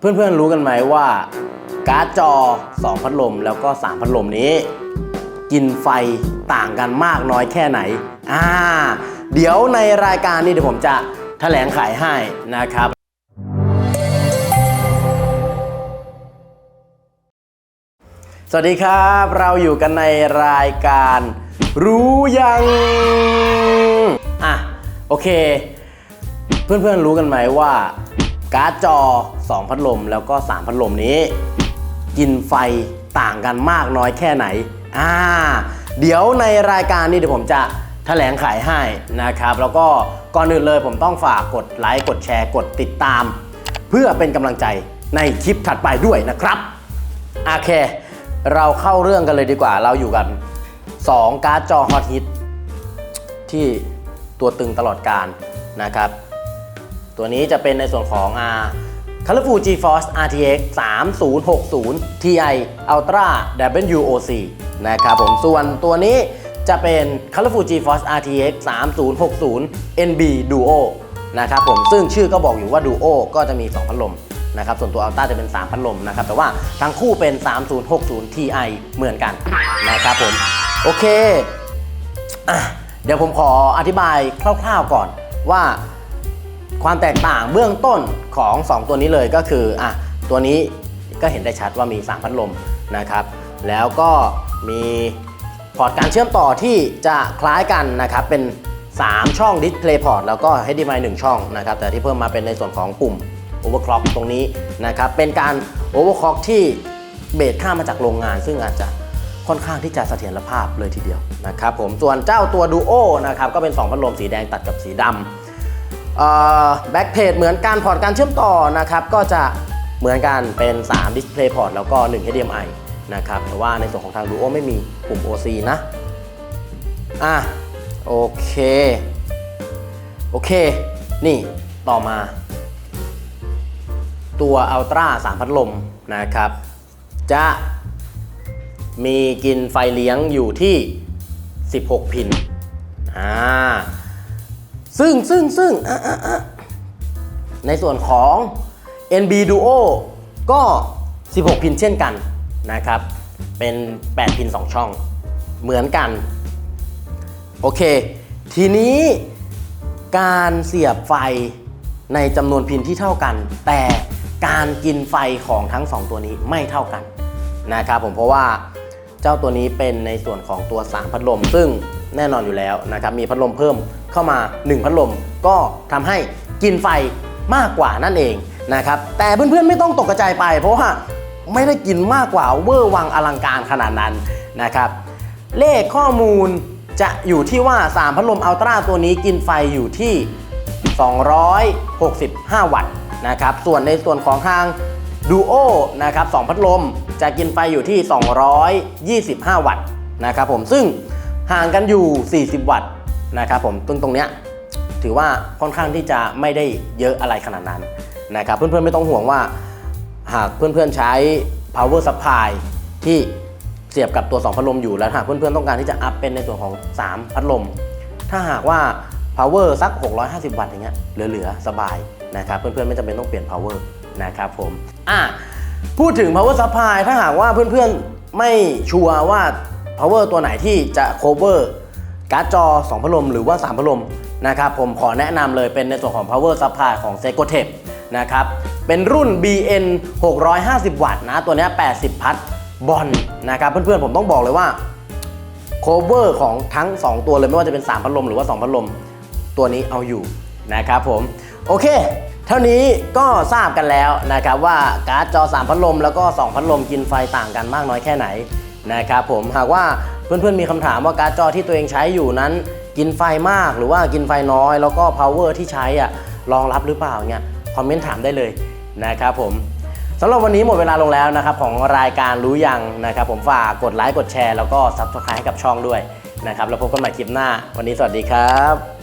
เพื่อนๆรู้กันไหมว่า การ์ดจอ 2 พัดลมแล้วก็ 3 พัดลมนี้ กินไฟต่างกันมากน้อยแค่ไหน อ่า เดี๋ยวในรายการนี้เดี๋ยวผมจะแถลงขายให้นะครับ สวัสดีครับ เราอยู่กันในรายการ รู้ยัง อะ โอเค เพื่อนๆรู้กันไหมว่า การ์ดจอ 2 พัดลมแล้วก็ 3 พัดลมนี้ กินไฟต่างกันมากน้อยแค่ไหน อ่า เดี๋ยวในรายการนี้เดี๋ยวผมจะแถลงขายให้นะครับ แล้วก็ก่อนอื่นเลยผมต้องฝากกดไลค์กดแชร์กดติดตาม เพื่อเป็นกำลังใจในคลิปถัดไปด้วยนะครับโอเค เราเข้าเรื่องกันเลยดีกว่า เราอยู่กัน 2 การ์ดจอฮอตฮิตที่ตัวตึงตลอดการนะครับ ตัวนี้จะเป็นในส่วนของ R Colorful GeForce RTX 3060 Ti Ultra WOC นะครับผมส่วนตัวนี้จะเป็น Colorful GeForce RTX 3060 NB Duo นะครับผมซึ่งชื่อก็บอกอยู่ว่า Duo ก็จะมี 2 พัดลมนะครับส่วนตัว Ultra จะเป็น 3 พัดลมนะครับแต่ว่าทั้งคู่เป็น 3060 Ti เหมือนกันนะครับผมโอเคอเดี๋ยวผมขออธิบายคร่าวๆก่อนว่า ความแตกต่างเบื้องต้นของ 2 ตัวนี้เลยก็คืออะตัวนี้ก็เห็นได้ชัดว่ามี 3 พัดลมนะครับ แล้วก็มีพอร์ตการเชื่อมต่อที่จะคล้ายกันนะครับ เป็น 3 ช่อง Display Port แล้วก็ HDMI 1 ช่องนะครับ แต่ที่เพิ่มมาเป็นในส่วนของปุ่ม Overclock ตรงนี้นะครับ เป็นการ Overclock ที่เบสค่ามาจากโรงงาน ซึ่งอาจจะค่อนข้างที่จะเสถียรภาพเลยทีเดียวนะครับผมส่วนเจ้าตัว Duo นะครับก็เป็น 2 พัดลมสีแดงตัดกับสีดำ แบ็กเพจเหมือนกันพอร์ตการเชื่อมต่อนะครับก็จะเหมือนกันเป็น 3 Display Port แล้วก็1 HDMI นะครับแต่ว่าในส่วนของทาง Duo ไม่มีปุ่ม OC นะ อะ โอเค โอเค นี่ต่อมา ตัว Ultra 3 พัดลมนะครับ จะมีกินไฟเลี้ยงอยู่ที่ 16 พิน อ่า ซึ่งซึ่งซึ่งในส่วนของ NB Duo ก็ 16 พินเช่นกันนะครับ เป็น 8 พิน 2 ช่อง เหมือนกัน โอเค ทีนี้การเสียบไฟในจำนวนพินที่เท่ากัน แต่การกินไฟของทั้ง 2 ตัวนี้ไม่เท่ากันนะครับผมเพราะว่าเจ้าตัวนี้เป็นในส่วนของตัว3พัดลม ซึ่ง แน่นอนอยู่แล้วนะครับมีพัดลมเพิ่มเข้ามา 1 พัดลมก็ทำให้กินไฟมากกว่านั่นเองนะครับแต่เพื่อนๆไม่ต้องตกใจไป เพราะว่าไม่ได้กินมากกว่าเวอร์วังอลังการขนาดนั้นนะครับเลขข้อมูลจะอยู่ที่ว่า 3 พัดลมอัลตร้าตัวนี้กินไฟอยู่ที่ 265 วัตต์นะครับส่วนในส่วนของทางดูโอนะครับ2พัดลมจะกินไฟอยู่ที่ 225 วัตต์นะครับผมซึ่ง ห่างกันอยู่ 40 วัตต์นะครับผมตรงตรงเนี้ยถือว่าค่อนข้างที่จะไม่ได้เยอะอะไรขนาดนั้นนะครับเพื่อนๆไม่ต้องห่วงว่าหากเพื่อนๆใช้ power supply ที่เสียบกับตัว 2 พัดลมอยู่แล้วหากเพื่อนๆต้องการที่จะอัพเป็นในส่วนของ 3 พัดลม ถ้าหากว่า power สัก 650 วัตต์อย่างเงี้ยเหลือๆ สบายนะครับเพื่อนๆไม่จำเป็นต้องเปลี่ยน power นะครับผมอะพูดถึง power supply ถ้าหากว่าเพื่อนๆไม่ชัวร์ว่า power ตัวไหนที่จะ cover การ์ดจอ 2 พัดลมหรือว่า 3 พัดลมนะครับผมขอแนะนำเลยเป็นในส่วนของ power supply ของ s e c o t e c นะครับเป็นรุ่น BN 650 วัตต์นะ ตัวนี้ 80 พัทบอลนะครับเพื่อนๆผมต้องบอกเลยว่า cover ของทั้ง 2 ตัวเลยไม่ว่าจะเป็น 3 พัดลมหรือว่า 2 พัดลม ตัวนี้เอาอยู่นะครับผมโอเค เท่านี้ก็ทราบกันแล้วนะครับว่าการ์ดจอ 3 พัดลมแล้วก็ 2 พัดลมกินไฟต่างกันมากน้อยแค่ไหน นะครับผมหากว่าเพื่อนๆมีคำถามว่าการ์ดจอที่ตัวเองใช้อยู่นั้น กินไฟมากหรือว่ากินไฟน้อย แล้วก็ power ที่ใช้อะรองรับหรือเปล่าเนี่ยคอมเมนต์ถามได้เลยนะครับผมสำหรับวันนี้หมดเวลาลงแล้วนะครับของรายการรู้ยังนะครับผมฝากกดไลค์กดแชร์แล้วก็ subscribe ให้กับช่องด้วยนะครับแล้วพบกันใหม่คลิปหน้า วันนี้สวัสดีครับ